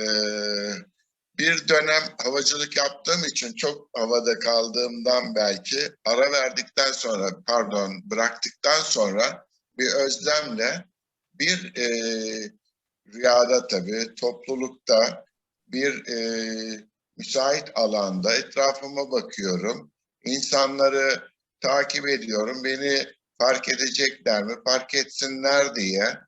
e, bir dönem havacılık yaptığım için çok havada kaldığımdan belki ara verdikten sonra pardon bıraktıktan sonra bir özlemle bir e, rüyada tabii toplulukta bir e, müsait alanda etrafıma bakıyorum. İnsanları takip ediyorum. Beni fark edecekler mi, fark etsinler diye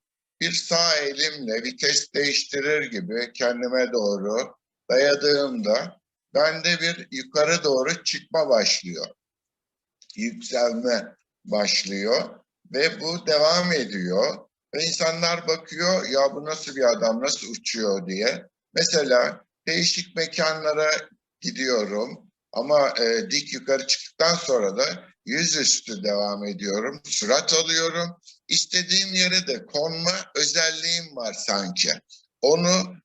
bir sağ elimle vites değiştirir gibi kendime doğru dayadığımda bende bir yukarı doğru çıkma başlıyor. Yükselme başlıyor ve bu devam ediyor. Ve insanlar bakıyor ya bu nasıl bir adam nasıl uçuyor diye. Mesela değişik mekanlara gidiyorum ama e, dik yukarı çıktıktan sonra da yüzüstü devam ediyorum. Sürat alıyorum. İstediğim yere de konma özelliğim var sanki. Onu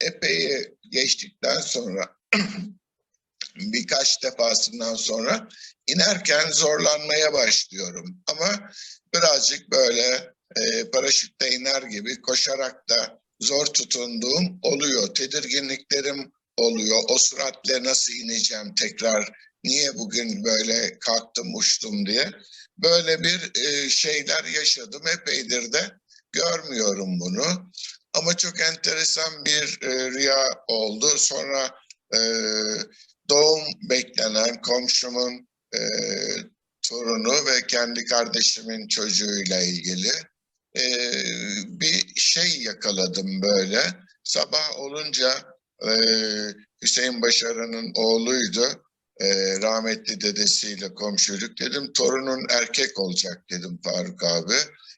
epey geçtikten sonra birkaç defasından sonra inerken zorlanmaya başlıyorum. Ama birazcık böyle e, paraşütte iner gibi koşarak da zor tutunduğum oluyor. Tedirginliklerim oluyor. O süratle nasıl ineceğim tekrar? Niye bugün böyle kalktım uçtum diye. Böyle bir e, şeyler yaşadım. Epeydir de görmüyorum bunu. Ama çok enteresan bir e, rüya oldu. Sonra e, doğum beklenen komşumun e, torunu ve kendi kardeşimin çocuğuyla ilgili e, bir şey yakaladım böyle. Sabah olunca e, Hüseyin Başarı'nın oğluydu. E, rahmetli dedesiyle komşuluk dedim. Torunun erkek olacak dedim Faruk abi.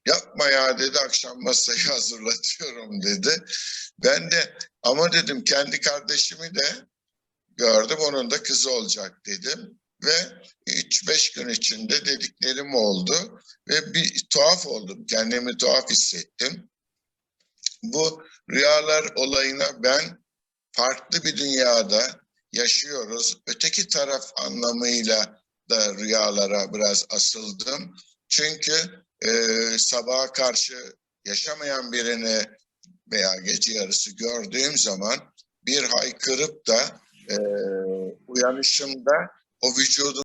Yapma ya dedi akşam masayı hazırlatıyorum dedi. Ben de ama dedim kendi kardeşimi de gördüm onun da kızı olacak dedim. Ve 3-5 gün içinde dediklerim oldu ve bir tuhaf oldum. Kendimi tuhaf hissettim. Bu rüyalar olayına ben farklı bir dünyada yaşıyoruz. Öteki taraf anlamıyla da rüyalara biraz asıldım. Çünkü e, sabaha karşı yaşamayan birini veya gece yarısı gördüğüm zaman bir haykırıp da e, uyanışımda o vücudun